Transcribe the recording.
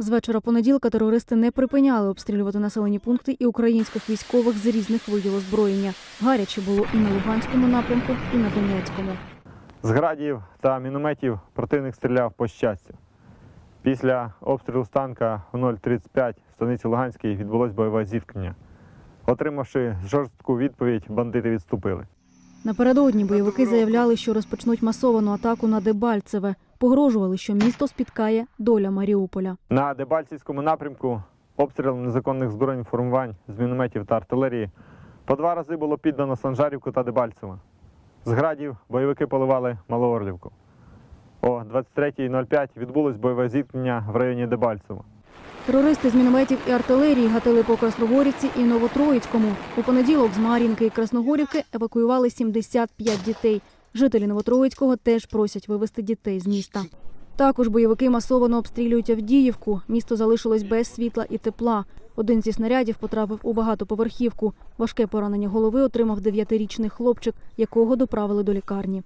З вечора понеділка терористи не припиняли обстрілювати населені пункти і українських військових з різних видів озброєння. Гаряче було і на Луганському напрямку, і на Донецькому. З градів та мінометів противник стріляв по щастю. Після обстрілу з танка о 0.35 в станиці Луганській відбулось бойове зіткнення. Отримавши жорстку відповідь, бандити відступили. Напередодні бойовики заявляли, що розпочнуть масовану атаку на Дебальцеве. Погрожували, що місто спіткає доля Маріуполя. На Дебальцівському напрямку обстрілом незаконних збройних формувань з мінометів та артилерії по два рази було піддано Санжарівку та Дебальцево. З градів бойовики поливали Малоорлівку. О 23.05 відбулось бойове зіткнення в районі Дебальцево. Терористи з мінометів і артилерії гатили по Красногорівці і Новотроїцькому. У понеділок з Мар'їнки і Красногорівки евакуювали 75 дітей. Жителі Новотроїцького теж просять вивезти дітей з міста. Також бойовики масово обстрілюють Авдіївку. Місто залишилось без світла і тепла. Один зі снарядів потрапив у багатоповерхівку. Важке поранення голови отримав дев'ятирічний хлопчик, якого доправили до лікарні.